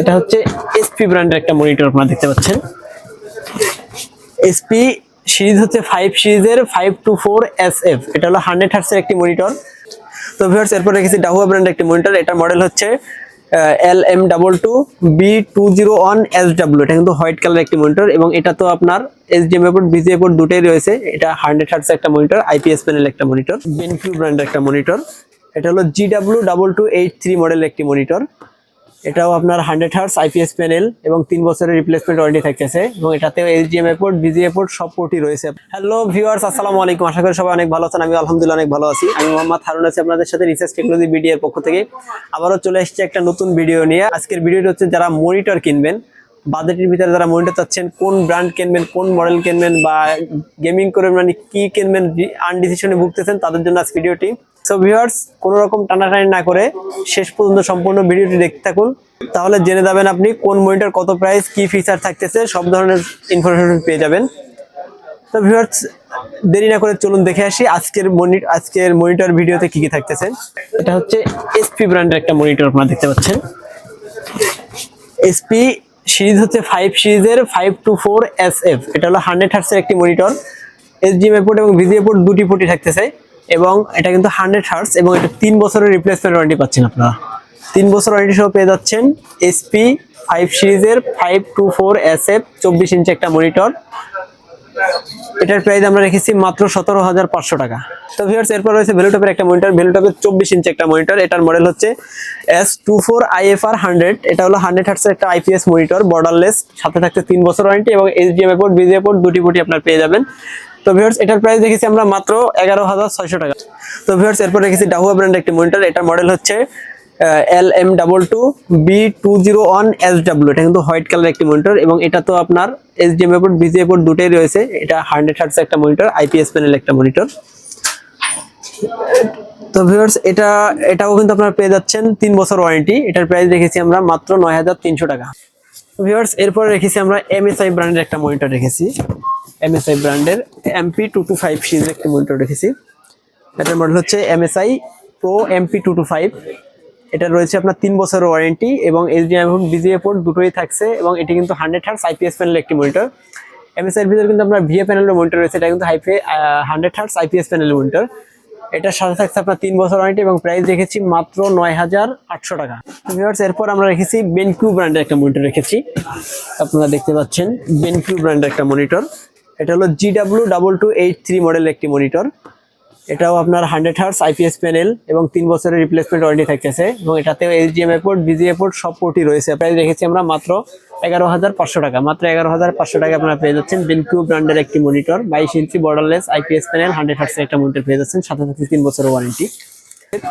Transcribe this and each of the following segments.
এটা হচ্ছে এসপি ব্র্যান্ডের একটা মনিটর আপনারা দেখতে পাচ্ছেন। এসপি সিরিজ হচ্ছে ফাইভ সিরিজের five two four S F এটা হলো হান্ড্রেড হার্টসের একটি মনিটর তো ভিউয়ার্স এরপর রেখেছি ডাহুয়া ব্র্যান্ডের একটি মনিটর এটার মডেল হচ্ছে L M double two B two zero one S W এটা কিন্তু হোয়াইট কালার একটি মনিটর এবং এটা তো আপনার এম পোর্ট বিজিএ পোর্ট দুটোই রয়েছে। এটা হান্ড্রেড হার্টস একটা মনিটর আইপিএস প্যানেল একটা মনিটর বেনকিউ ব্র্যান্ডের একটা মনিটর এটা হলো G W double two eight three মডেলের একটি মনিটর এটাও আপনার হান্ড্রেড হার্স আইপিএস প্যানেল এবং তিন বছরের রিপ্লেসমেন্ট ওয়ারেন্টি থাকতেছে এবং এটাতেও এইচডিএমআই পোর্ট বিজিএ পোর্ট সব পোর্টই রয়েছে। হ্যালো ভিউয়ার্স আসসালামু আলাইকুম। আশা করি সবাই অনেক ভালো আছেন। আমি আলহামদুলিল্লাহ অনেক ভালো আছি। আমি মোহাম্মদ হারুন আছি আপনাদের সাথে রিসার্চ টেকনোলজি বিডি এর পক্ষ থেকে। আবারও চলে এসেছি একটা নতুন ভিডিও নিয়ে। আজকের ভিডিওটি হচ্ছে যারা মনিটর কিনবেন বাজেটের ভিতরে যারা মনিটর চাচ্ছেন, কোন ব্র্যান্ড কিনবেন, কোন মডেল কিনবেন বা গেমিং করে মানে কি কিনবেন আনডিসিশনে ভুগতেছেন, তাদের জন্য আজ ভিডিওটি সো ভিউয়ার্স কোনো রকম টানাটানি না করে শেষ পর্যন্ত সম্পূর্ণ ভিডিওটি দেখতে থাকুন। তাহলে জেনে যাবেন আপনি কোন মনিটর কত প্রাইস কি ফিচার থাকতেছে, সব ধরনের ইনফরমেশন পেয়ে যাবেন। তো ভিউয়ার্স দেরি না করে চলুন দেখে আসি আজকের মনিটর আজকের মনিটর ভিডিওতে কি কি থাকতেছে। এটা হচ্ছে এসপি ব্র্যান্ডের একটা মনিটর আপনারা দেখতে পাচ্ছেন। এসপি সিরিজ হচ্ছে ফাইভ সিরিজের five two four S F এটা হলো হান্ড্রেড হার্টসের একটি মনিটর এইচডিএমআই পোর্ট এবং ভিজিএ পোর্ট দুটি পোর্টই থাকতেছে। এবং এটা কিন্তু হান্ড্রেড হার্টস এবং এটা তিন বছরের রিপ্লেসমেন্ট ওয়ারেন্টি পাচ্ছেন আপনারা। তিন বছর ওয়ারেন্টি সহ পেয়ে যাচ্ছেন এসপি ফাইভ সিরিজের five two four S F চব্বিশ ইঞ্চি একটা মনিটর এটার প্রাইস আমরা রেখেছি মাত্র সতেরো হাজার পাঁচশো টাকা। তো ভিউয়ার্স এরপর রয়েছে ভ্যালুটপের একটা মনিটর ভ্যালুটপের চব্বিশ ইঞ্চি একটা মনিটর এটার মডেল হচ্ছে S two four IFR hundred এটা হলো হান্ড্রেড হার্টসের একটা আইপিএস মনিটর বর্ডারলেস সাথে থাকতে তিন বছর ওয়ারেন্টি এবং এইচডিএমআই পোর্ট বিজিএ পোর্ট দুটি পোর্টই আপনার পেয়ে যাবেন। তো ভিউয়ার্স, এটার প্রাইস দেখেছি আমরা মাত্র এগারো হাজার ছয়শো টাকা। তো ভিউয়ার্স, এরপর রেখেছি ডাহুয়া ব্র্যান্ডের একটি মনিটর এটার মডেল হচ্ছে L M double two B two zero one S W এটা কিন্তু হোয়াইট কালার একটি মনিটর এবং এটা তো আপনার এম পোর্ট বিজিএ পোর্ট দুটোই রয়েছে। এটা হান্ড্রেড হার্টস একটা মনিটর আইপিএস প্যানেল একটা মনিটর তো ভিউয়ার্স, এটা, এটাও কিন্তু আপনারা পেয়ে যাচ্ছেন তিন বছর ওয়ারেন্টি এটার প্রাইস রেখেছি আমরা মাত্র নয় হাজার তিনশো টাকা। ভিউয়ার্স, এরপর রেখেছি আমরা এমএসআই ব্র্যান্ডের একটা মনিটর রেখেছি এমএসআই ব্র্যান্ডের এমপি টু টু ফাইভ সিরিজের একটা মনিটর রেখেছি। এটার মডেল হচ্ছে MSI pro MP two two five এটা রয়েছে আপনার তিন বছরের ওয়ারেন্টি এবং এইচডিএম এবং বিজিএ পোর্ট দুটোই থাকছে এবং এটি কিন্তু হান্ড্রেড হার্টস আইপিএস প্যানেলের একটি মনিটর এমএসআই এর ভিতরে কিন্তু আপনার ভিএ প্যানেলের মনিটর রয়েছে, এটা কিন্তু হাইফে হান্ড্রেড হার্টস আইপিএস প্যানেলের মনিটর এটার সাথে থাকছে আপনার তিন বছর ওয়ারেন্টি এবং প্রাইস রেখেছি মাত্র নয় হাজার আটশো টাকা। ভিউয়ার্স এরপর আমরা রেখেছি বেনকিউ ব্র্যান্ডের একটা মনিটর রেখেছি। আপনারা দেখতে পাচ্ছেন বেনকিউ ব্র্যান্ডের একটা মনিটর এটা হলো G W double two eight three মডেলের একটি মনিটর এটাও আপনার হান্ড্রেড হার্স আইপিএস প্যানেল এবং তিন বছরের রিপ্লেসমেন্ট ওয়ারেন্টি থাকতেছে এবং এটাতেও এইচডিএমআই পোর্ট বিজিএ পোর্ট সব পোর্টই রয়েছে। প্রাইস রেখেছি আমরা মাত্র এগারো হাজার পাঁচশো টাকা। মাত্র এগারো হাজার পাঁচশো টাকা আপনারা পেয়ে যাচ্ছেন বেনকিউ ব্র্যান্ডের একটি মনিটর বাইশ ইঞ্চি বর্ডারলেস আইপিএস প্যানেল হান্ড্রেড হার্সের একটা মনিটর পেয়ে যাচ্ছেন, সাথে সাথে তিন বছরের warranty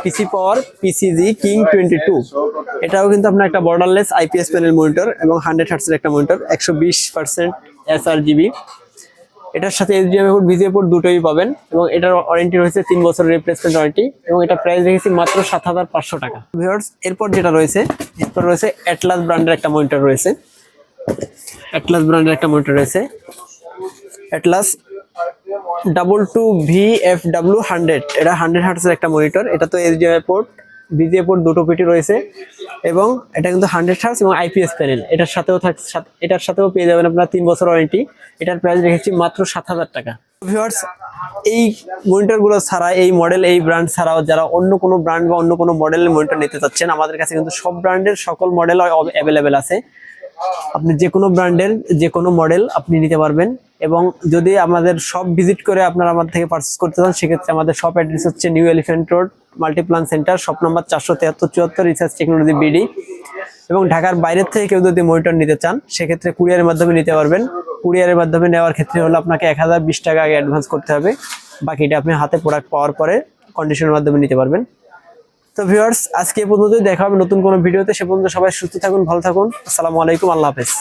PC power PCG king twenty two এটাও কিন্তু আপনার একটা বর্ডারলেস আইপিএস প্যানেল মনিটর এবং হান্ড্রেড হার্সের একটা মনিটর একশো বিশ পার্সেন্ট এসআর জিবি এটার সাথে এইচডিএমআই পোর্ট ভিজিএ পোর্ট দুটোই পাবেন এবং এটার ওয়ারেন্টি রয়েছে তিন বছরের রিপ্লেসমেন্ট ওয়ারেন্টি এবং এটা প্রাইস রেখেছি মাত্র সাত হাজার পাঁচশো টাকা। ভিউয়ার্স এরপর যেটা রয়েছে, এরপর রয়েছে অ্যাটলাস ব্র্যান্ডের একটা মনিটর রয়েছে। অ্যাটলাস ব্র্যান্ডের একটা মনিটর রয়েছে। Atlas double two V F W hundred এটা হান্ড্রেড হার্টসের একটা মনিটর এটা তো এইচডিএমআই পোর্ট বিজিএ পোর্ট দুটো পিটি রয়েছে এবং এটা কিন্তু হান্ড্রেড হার্স এবং আইপিএস প্যানেল এটার সাথেও থাক এটার সাথেও পেয়ে যাবেন আপনার তিন বছর ওয়ারেন্টি এটার প্রাইস রেখেছি মাত্র সাত হাজার টাকা। ভিউয়ার্স এই মনিটরগুলো ছাড়া, এই মডেল এই ব্র্যান্ড ছাড়াও যারা অন্য কোনো ব্র্যান্ড বা অন্য কোনো মডেলের মনিটর নিতে চাচ্ছেন, আমাদের কাছে কিন্তু সব ব্র্যান্ডের সকল মডেল অ্যাভেলেবেল আছে। আপনি যে কোনো ব্র্যান্ডের যে কোনো মডেল আপনি নিতে পারবেন এবং যদি আমাদের সব ভিজিট করে আপনারা আমার থেকে পারচেস করতে চান, সেক্ষেত্রে আমাদের সব অ্যাড্রেস হচ্ছে New Elephant Road Multiplan center shop number চারশো তেহাত্তর, চুয়াত্তর রিসার্চ টেকনোলজি বিডি এবং ঢাকার বাইরের থেকে কেউ যদি মনিটর নিতে চান, সেক্ষেত্রে কুরিয়ারের মাধ্যমে নিতে পারবেন। কুরিয়ারের মাধ্যমে নেওয়ার ক্ষেত্রে হলো আপনাকে এক হাজার বিশ টাকা আগে অ্যাডভান্স করতে হবে। বাকিটা আপনি হাতে প্রোডাক্ট পাওয়ার পরে কন্ডিশনের মাধ্যমে নিতে পারবেন। তো ভিউয়ার্স আজকে পর্যন্তই। দেখা হবে নতুন কোনো ভিডিওতে। সে পর্যন্ত সবাই সুস্থ থাকুন, ভালো থাকুন। আসসালামু আলাইকুম, আল্লাহ হাফেজ।